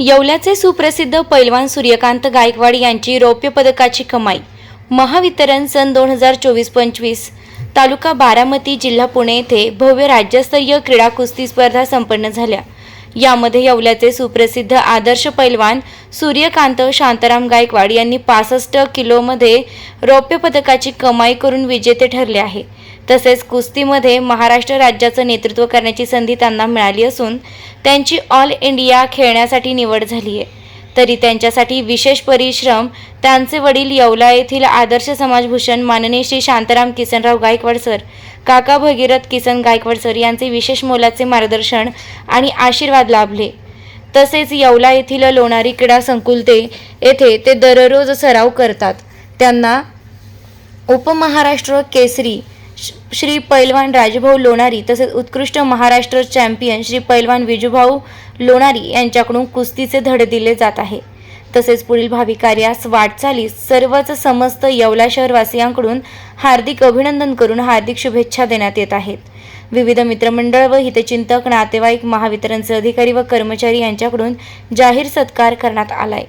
येवल्याचे सुप्रसिद्ध पैलवान सूर्यकांत गायकवाड यांची रौप्य पदकाची कमाई. महावितरण सन दोन हजार चोवीस पंचवीस तालुका बारामती जिल्हा पुणे येथे भव्य राज्यस्तरीय क्रीडा कुस्ती स्पर्धा संपन्न झाल्या. यामध्ये येवल्याचे सुप्रसिद्ध आदर्श पैलवान सूर्यकांत शांताराम गायकवाड यांनी पासष्ट किलोमध्ये रौप्य पदकाची कमाई करून विजेते ठरले आहे. तसेच कुस्तीमध्ये महाराष्ट्र राज्याचं नेतृत्व करण्याची संधी त्यांना मिळाली असून त्यांची ऑल इंडिया खेळण्यासाठी निवड झाली आहे. तरी त्यांच्यासाठी विशेष परिश्रम त्यांचे वडील येवला येथील आदर्श समाजभूषण माननीय श्री शांताराम किसनराव गायकवाड सर काका भगीरथ किसन गायकवाड सर यांचे विशेष मोलाचे मार्गदर्शन आणि आशीर्वाद लाभले. तसेच येवला येथील लोणारी क्रीडा संकुलते येथे ते दररोज सराव करतात. त्यांना उपमहाराष्ट्र केसरी श्री पैलवान राजभाऊ लोणारी तसेच उत्कृष्ट महाराष्ट्र चॅम्पियन श्री पैलवान विजूभाऊ लोणारी यांच्याकडून कुस्तीचे धडे दिले जात आहे. तसेच पुढील भावी कार्यास वाटचालीस सर्वच समस्त येवला शहरवासियांकडून हार्दिक अभिनंदन करून हार्दिक शुभेच्छा देण्यात येत आहेत. विविध मित्रमंडळ व हितचिंतक नातेवाईक महावितरणचे अधिकारी व कर्मचारी यांच्याकडून जाहीर सत्कार करण्यात आलाय.